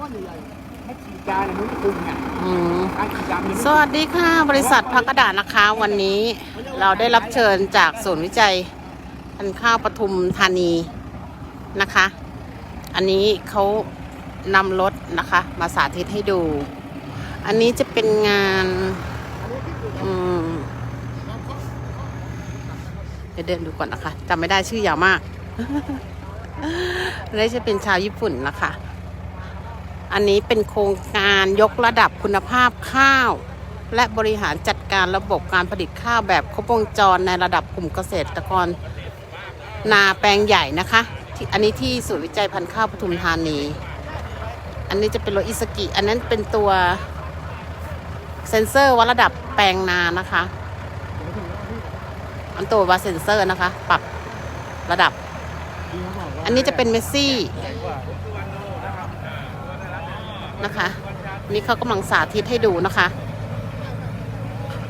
ก้อนใหญ่ๆให้ฉีดยาเนี่ยมันไม่ตึงเนี่ยอืม การฉีดยามันสวัสดีค่ะ บริษัทพักกระดาษนะคะวันนี้เราได้รับเชิญจากศูนย์วิจัยพันธุ์ข้าวปทุมธานีนะคะ อันนี้เขานำรถนะคะ มาสาธิตให้ดู อันนี้จะเป็นงานอืมเดี๋ยวเดินดูก่อนนะคะจำไม่ได้ชื่อยาวมากอันนี้จะเป็นชาวญี่ปุ่นนะคะ อันนี้เป็นโครงการยกระดับคุณภาพข้าว และบริหารจัดการระบบการผลิตข้าวแบบครบวงจรในระดับกลุ่มเกษตรกร นาแปลงใหญ่นะคะที่อันนี้ที่ศูนย์วิจัยพันธุ์ข้าวปทุมธานี อันนี้จะเป็นรถอิสกิ อันนั้นเป็นตัวเซ็นเซอร์วัดระดับแปลงนานะคะ อันตัววัดเซ็นเซอร์นะคะ ปรับระดับ อันนี้จะเป็นเมสซี่ นะคะ นี่เขากำลังสาธิตให้ดูนะคะ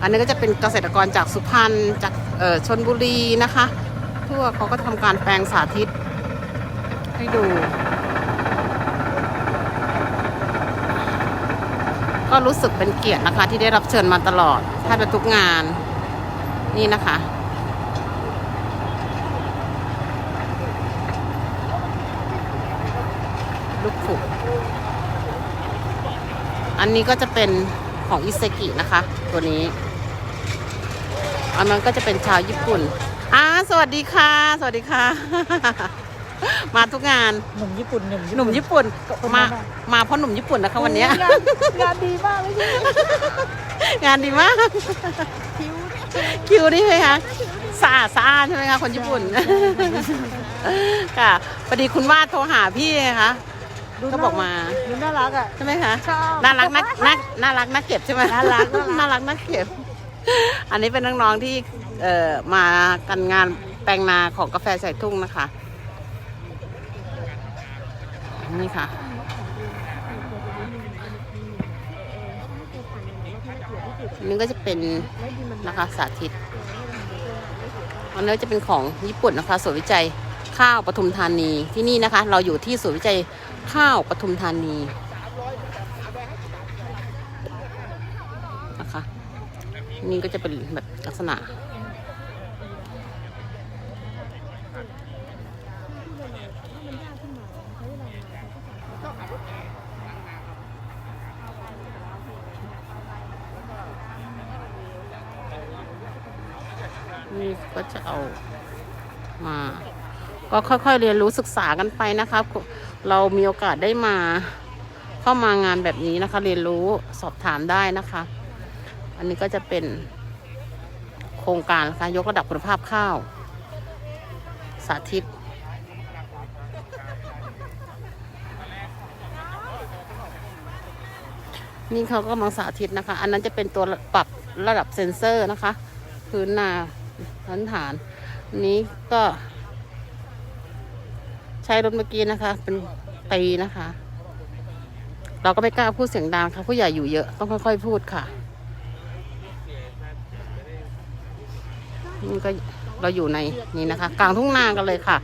อันนี้ก็จะเป็นเกษตรกรจากสุพรรณจากเอ่อชนบุรีนะคะทั่วเขาก็ทำการแปลงสาธิต ให้ดู ก็รู้สึกเป็นเกียรตินะคะ ที่ได้รับเชิญมาตลอดแทบจะทุกงานนี่นะคะลูกขุก อันนี้ก็จะเป็นของอิเซกินะคะ ตัวนี้ อันนั้นก็จะเป็นชาวญี่ปุ่นอ่าสวัสดีค่ะ สวัสดีค่ะ มาทุกงานหนุ่มญี่ปุ่นหนุ่มหนุ่มญี่ปุ่นคนมานั้นน่ะมาเพราะหนุ่มญี่ปุ่นนะคะวันเนี้ย งานงานดีมากเลยใช่ไหมงานดีมาก คิ้วคิวนี่ไหมคะสะอาดสะอาดใช่ไหมคะคนญี่ปุ่น ค่ะพอดีคุณวาดโทรหาพี่ไงคะ ก็บอกมา ดูน่ารักอะ ใช่ไหมคะ ชอบน่ารักนักนักน่ารักนักเก็บใช่ไหมน่ารักน่ารักน่ารักนักเก็บ อันนี้เป็นน้องๆที่เอ่อมากันงานแปลงนาของกาแฟใส่ทุ่งนะคะ นี่ค่ะอันนี้ก็จะเป็นนะคะสาธิต อันนี้จะเป็นของญี่ปุ่นนะคะศูนย์วิจัย ข้าวปทุมธานีที่นี่นะคะ เราอยู่ที่ศูนย์วิจัยข้าวปทุมธานีนะคะนี่ก็จะเป็นแบบลักษณะนี่ก็จะเอามา ก็ค่อยๆเรียนรู้ศึกษากันไปนะคะเรามีโอกาสได้มาเข้ามางานแบบนี้นะคะ เรียนรู้สอบถามได้นะคะ อันนี้ก็จะเป็นโครงการนะคะยกระดับคุณภาพข้าว สาธิต นี่เขาก็กำลังสาธิตนะคะ อันนั้นจะเป็นตัวปรับระดับเซ็นเซอร์นะคะ พื้นนาพื้นฐาน นี้ก็ ช้รถเมื่อกี้นะคะ เป็นปีนะคะ เราก็ไม่กล้าพูดเสียงดังค่ะผู้ใหญ่อยู่เยอะต้องค่อยๆพูดค่ะนี่ก็เราอยู่ในนี่นะคะ กลางทุ่งนากันเลยค่ะ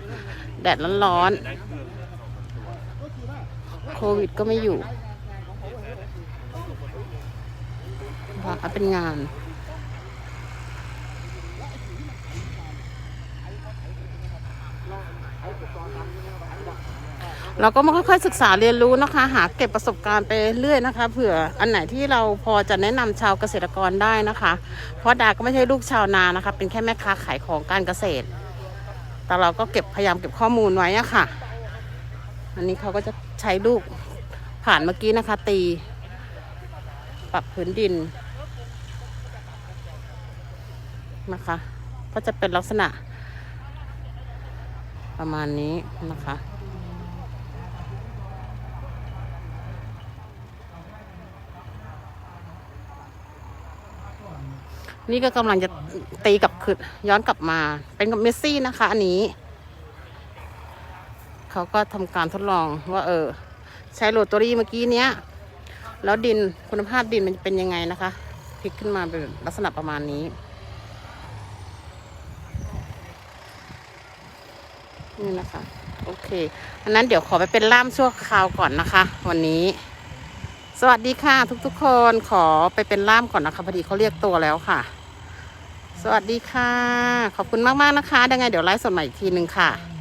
แดดร้อนๆโควิดก็ไม่อยู่นะคะเป็นงาน เราก็มาค่อยๆศึกษาเรียนรู้นะคะ หาเก็บประสบการณ์ไปเรื่อยนะคะ เผื่ออันไหนที่เราพอจะแนะนำชาวเกษตรกรได้นะคะ เพราะดาก็ไม่ใช่ลูกชาวนานะคะ เป็นแค่แม่ค้าขายของการเกษตร แต่เราก็เก็บพยายามเก็บข้อมูลไว้อะค่ะ อันนี้เขาก็จะใช้ลูกผ่านเมื่อกี้นะคะ ตี ปรับพื้นดินนะคะ ก็จะเป็นลักษณะ ประมาณนี้นะคะ นี่ก็กำลังจะตีกลับคือย้อนกลับมา เป็นกับเมสซี่นะคะ อันนี้ เขาก็ทำการทดลองว่า เออ ใช้โรตารี่เมื่อกี้เนี้ย แล้วดินคุณภาพดินมันเป็นยังไงนะคะพลิกขึ้นมาเป็นลักษณะประมาณนี้ นี่นะคะ โอเคอันนั้นเดี๋ยวขอไปเป็นล่ามชั่วคราวก่อนนะคะ วันนี้ สวัสดีค่ะ ทุกๆคนขอไปเป็นล่ามก่อนนะคะพอดีเขาเรียกตัวแล้วค่ะ สวัสดีค่ะ ขอบคุณมากๆนะคะ ยังไงเดี๋ยวไลฟ์สดใหม่อีกทีหนึ่งค่ะ